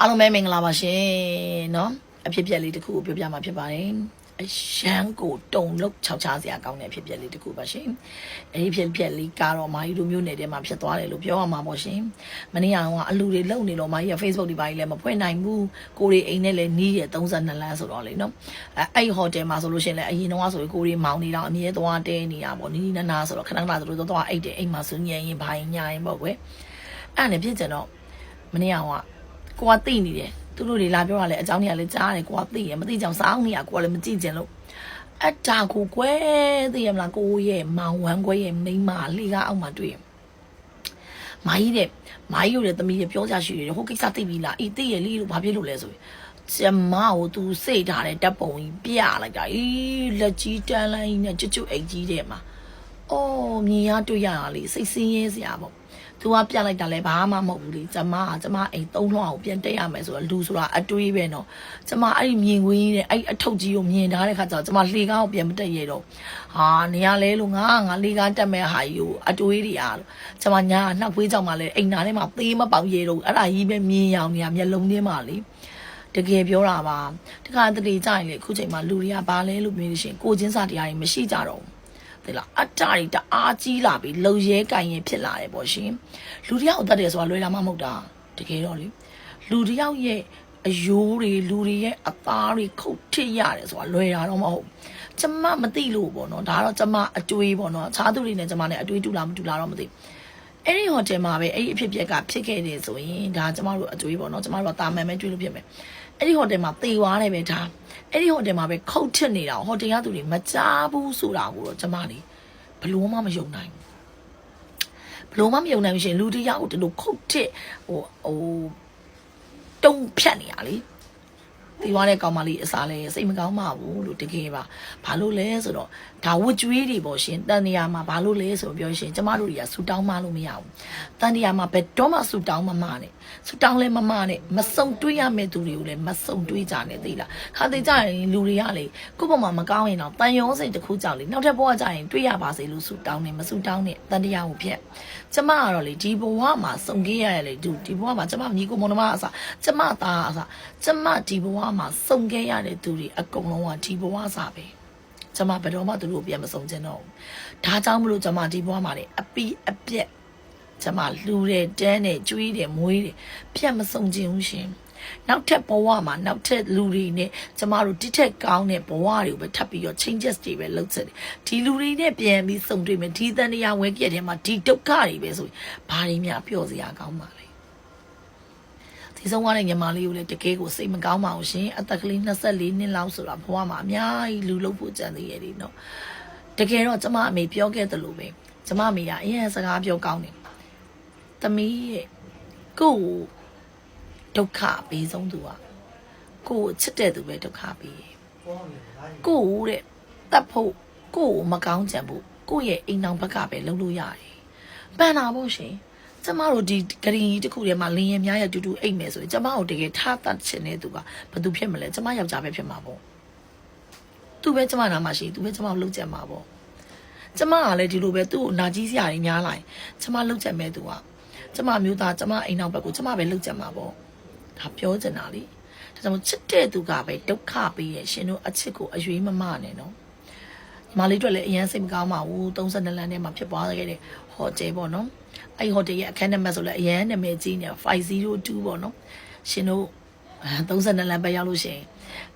အားလုံးပဲမင်္ဂလာပါရှင်เนาะအဖြစ်ပြက်လေးတစ်ခုကိုပြောပြမှာဖြစ်ပါတယ်အရှမ်းကိုတုံလုတ်ခြောက်ချစရာကောင်းတဲ့အဖြစ်ပြက်လေးတစ်ခုပါရှင်အဲဒီဖြစ်ပြက်လေးကတော့မာယူလိုမျိုးနယ်ထဲမှာဖြစ်သွားတယ်လို့ပြောရမှာပေါ့ရှင်မနေ့ကအလူတွေလုံနေတော့မာယူက Facebook ဒီပိုင်းလည်းမဖွင့်နိုင်ဘူးကိုရီအိမ်နဲ့လည်းနီးရ32လမ်းဆိုတော့လေเนาะအဲအဲ့ဟိုတယ်မှာဆိုလို့ရှင်လည်းအရင်တော့ဆိုရင်ကိုရီမောင်းနေတော့အမြဲသွားတဲနေတာပေါ့နီးနီးနားနားဆိုတော့ခဏခဏဆိုတော့သွားအိတ်တယ်အိမ်မှာဆူညံရင်ဘိုင်းညာရင်ပေါ့ကွယ်အဲ့နဲ့ဖြစ်ကြတော့မနေ့က ကိုကသိနေတယ်သူတို့တွေလာပြောတာလေအကြောင်းတွေကလည်းကြားတယ်ကိုကသိတယ်မသိကြအောင်စောင်းနေရကိုကလည်းမကြည့်ကြလို့အတာကိုကွဲသိရမလားကိုရဲ့မောင်ဝမ်းကွဲရဲ့မိန်းမလေးကအောက်မှာတွေ့မာကြီးတဲ့မာကြီးရဲ့သမီးရဲ့ပြောကြရှိတယ်ဟိုကိစ္စသိပြီလားအေးသိရလေးလို့ဘာဖြစ်လို့လဲဆိုရင်ကျမကိုသူစိတ်ထားတဲ့တပ်ပုံကြီးပြလိုက်တာအေးလက်ကြီးတန်းလိုင်းနဲ့ကျွတ်ကျွတ်အိတ်ကြီးတဲ့မှာ အော်မြင်ရတွေ့ရတာလေစိတ်ဆင်းရဲစရာပေါ့သူကပြလိုက်တာလဲဘာမှမဟုတ်ဘူးလေကျမကကျမအိမ်သုံးလွှာကိုပြန်တက်ရမယ်ဆိုတော့လူဆိုတာအတွေးပဲနော်ကျမအဲ့ဒီမြင်ကွင်းနဲ့အဲ့အထုပ်ကြီးကိုမြင်ထားတဲ့ခါကျတော့ကျမလှေကားကိုပြန်မတက်ရတော့ဟာနေရလဲလို့ငါငါလှေကားတက်မဲ့ဟာကြီးကိုအတွေးတွေအားလို့ကျမညာနှောက်ဖွေးကြောင်မှလဲအိမ်နာထဲမှာသေးမပေါက်ရတော့အဲ့ဒါကြီးပဲမြင်ရအောင်နေရမျက်လုံးထဲမှာလေတကယ်ပြောတာပါတခါတလေကြရင်လေအခုချိန်မှာလူတွေကဘာလဲလို့ပြောလို့ရှိရင်ကိုချင်းစာတရားတွေမရှိကြတော့ ဘူးတဲ့လားအတ္တတွေတအားကြီးလာပြီလုံရဲကင်ရင်ဖြစ်လာတယ်ပေါ့ရှင်လူတယောက်အသက်တယ်ဆိုတာလွယ်တာမှမဟုတ်တာတကယ်တော့လေလူတယောက်ရဲ့အယိုးတွေလူတွေရဲ့အသားတွေခုတ်ထစ်ရတယ်ဆိုတာလွယ်တာတော့မဟုတ်ကျမမသိလို့ပေါ့နော်ဒါတော့ကျမအတွေးပေါ့နော်အခြားသူတွေနဲ့ကျမနဲ့အတွေးတူလားမတူလားတော့မသိအဲ့ဒီဟိုတယ်မှာပဲအဲ့ဒီအဖြစ်ပြက်ကဖြစ်ခဲ့တယ်ဆိုရင်ဒါကျမတို့အတွေးပေါ့နော်ကျမတို့ကတာမန်ပဲတွေးလို့ဖြစ်မယ် အဲ့ဒီဟိုတယ်မှာတေသွားတယ်ပဲဒါအဲ့ဒီဟိုတယ်မှာပဲခုတ်ထစ်နေတာဟိုတယ်ကသူတွေမကြားဘူးဆိုတာကိုတော့ကျမလေးဘလို့မှမယုံနိုင်ဘူးဘလို့မှမယုံနိုင်ဘူးရှင်လူတစ်ယောက်ကိုဒီလိုခုတ်ထစ်ဟိုဟိုတုံဖြတ်နေရလေ ဒီဝါတဲ့ကောင်မလေးအစားလဲစိတ်မကောင်းပါဘူးလို့တကယ်ပါဘာလို့လဲဆိုတော့ဒါဝတ်ကြွေးတွေပေါ့ရှင်တန်တရားမှာဘာလို့လဲဆိုတော့ပြောရှင်ကျမတို့တွေကဆူတောင်းမလို့မရဘူးတန်တရားမှာဘယ်တော့မှဆူတောင်းမမနဲ့ဆူတောင်းလဲမမနဲ့မစုံတွေးရမယ့်သူတွေကိုလည်းမစုံတွေးကြနဲ့သိလားခါသေးကြရင်လူတွေကလေကိုယ့်ဘုံမှာမကောင်းရင်တော့တန်ရုံးစိတ်တစ်ခုကြောင့်လေနောက်ထပ်ဘဝကြရင်တွေးရပါစေလို့ဆူတောင်းနေမဆူတောင်းနဲ့တန်တရားကိုဖျက်ကျမကတော့လေဒီဘဝမှာစုံခဲ့ရလေဒီဒီဘဝမှာကျမညီကိုမောင်နှမအစားကျမသားအစားကျမဒီဘဝမှာစုံခဲ့ရတဲ့သူတွေအကုန်လုံးကဒီဘဝစားပဲကျမဘယ်တော့မှသူတို့ကိုပြန်မစုံချင်တော့ဘူးဒါကြောင့်မလို့ကျမဒီဘဝမှာလေအပီးအပြက်ကျမလူတယ်တန်းတယ်ကျွေးတယ်မွေးတယ်ပြတ်မစုံချင်ဘူးရှင်နောက်ထပ်ဘဝမှာနောက်ထပ်လူတွေနဲ့ကျမတို့တိထက်ကောင်းတဲ့ဘဝတွေကိုပဲထပ်ပြီးတော့ changes တွေပဲလုပ်ချက်တယ်ဒီလူတွေနဲ့ပြန်ပြီးစုံတွေ့မယ်ဒီတန်တရားဝဲကြက်ထဲမှာဒီဒုက္ခတွေပဲဆိုရင်ဘာတွေများပျော့စရာကောင်းပါလဲ ဒီဆုံးသွားတဲ့ညီမလေးကိုလည်းတကယ်ကိုစိတ်မကောင်းပါဘူးရှင်အသက်ကလေး24နှစ်လောက်ဆိုတာဘဝမှာအများကြီးလူလုပ်ဖို့ကြံသေးရည်နော်တကယ်တော့ကျမအမေပြောခဲ့သလိုပဲကျမအမေကအရင်စကားပြောကောင်းတယ်သမီးရဲ့ကိုယ့်ကိုဒုက္ခပေးဆုံးသူကကိုယ့်ကိုချစ်တဲ့သူပဲဒုက္ခပေးတယ်ကိုယ့်ကိုတဲ့တတ်ဖို့ကိုယ့်ကိုမကောင်းကြံဖို့ကိုယ့်ရဲ့အိမ်အောင်ဘက်ကပဲလုပ်လို့ရတယ်ပန်တာဖို့ရှင် ကျမတို့ဒီဂရီကြီးတစ်ခုထဲမှာလင်းရင်များရတူတူအိတ်မယ်ဆိုရင်ကျမတို့တကယ်ထားတတ်ချင်တဲ့သူကဘယ်သူဖြစ်မလဲကျမယောက်ျားပဲဖြစ်မှာပေါ့သူပဲကျမနာမှာရှိသူပဲကျမကိုလှုပ်ကြံမှာပေါ့ကျမကလည်းဒီလိုပဲသူ့ကိုနာကြီးစရာကြီးများလာရင်ကျမလှုပ်ကြံမဲ့သူကကျမမျိုးသားကျမအိမ်အောင်ဘက်ကိုကျမပဲလှုပ်ကြံမှာပေါ့ဒါပြောချင်တာလေဒါကြောင့်ချစ်တဲ့သူကပဲဒုက္ခပေးရဲ့ရှင်တို့အချစ်ကိုအရွေးမမနဲ့နော် ညီမလေးတို့လည်းအရင်စိတ်မကောင်းပါဘူး32လမ်းထဲမှာဖြစ်ပွားခဲ့တဲ့ဟိုတယ်ပေါ့နော်အဲ့ဒီဟိုတယ်ရဲ့အခန်းနံပါတ်ဆိုလည်းအရင်နာမည်ကြီးနေ502ပေါ့နော်ရှင်တို့32လမ်းပဲရောက်လို့ရှိရင်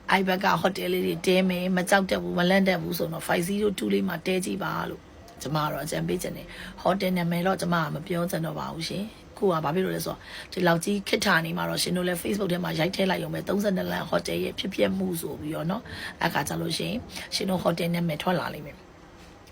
အိုက်ဘက်ကဟိုတယ်လေးတွေတဲမယ်မကြောက်တတ်ဘူးမလန့်တတ်ဘူးဆိုတော့502လေးမှာတဲကြည့်ပါလို့ ကျမကတော့အကြံပေးချင်တယ်ဟိုတယ်နာမည်တော့ကျမကမပြောချင်တော့ပါဘူးရှင်ကိုကဘာဖြစ်လို့လဲဆိုတော့ဒီလောက်ကြီးခစ်ထာနေမှာတော့ရှင်တို့လည်း Facebook ထဲမှာရိုက်ထည့်လိုက်ရုံပဲ32လမ်းဟိုတယ်ရဲ့ဖြစ်ပျက်မှုဆိုပြီးတော့เนาะအခါကြလို့ရှင်ရှင်တို့ဟိုတယ်နာမည်ထွက်လာလိမ့်မယ်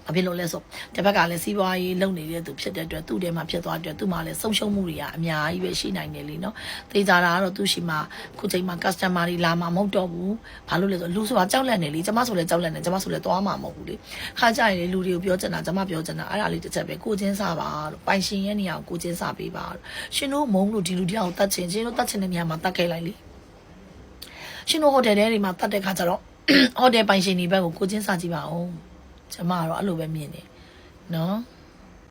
အဖြစ်လို့လဲဆိုတစ်ဘက်ကလည်းစီးပွားရေးလုပ်နေတဲ့သူဖြစ်တဲ့အတွက်သူ့ထဲမှာဖြစ်သွားတဲ့အတွက်သူ့မှာလည်းဆုံးရှုံးမှုတွေကအများကြီးပဲရှိနိုင်တယ်လीနော်သေချာတာကတော့သူ့ရှိမှာခုချိန်မှာ customer တွေလာမှာမဟုတ်တော့ဘူးဘာလို့လဲဆိုလူဆိုတာကြောက်လန့်နေလေကျမဆိုလည်းကြောက်လန့်နေကျမဆိုလည်းသွားမှာမဟုတ်ဘူးလေခါကြရင်လေလူတွေကိုပြောချင်တာကျမပြောချင်တာအဲ့ဒါလေးတစ်ချက်ပဲကိုချင်းစားပါလို့ပိုင်ရှင်ရဲ့နေရာကိုကိုချင်းစားပေးပါလို့ရှင်တို့မုံလို့ဒီလူတယောက်ကိုတတ်ချင်ရှင်တို့တတ်ချင်တဲ့နေရာမှာတတ်ခဲ့လိုက်လေရှင်တို့ဟိုတယ်ထဲတွေမှာတတ်တဲ့ခါကျတော့ဟိုတယ်ပိုင်ရှင်တွေဘက်ကိုကိုချင်းစားကြည့်ပါဦး ကျမကတော့အဲ့လိုပဲမြင်တယ်နော်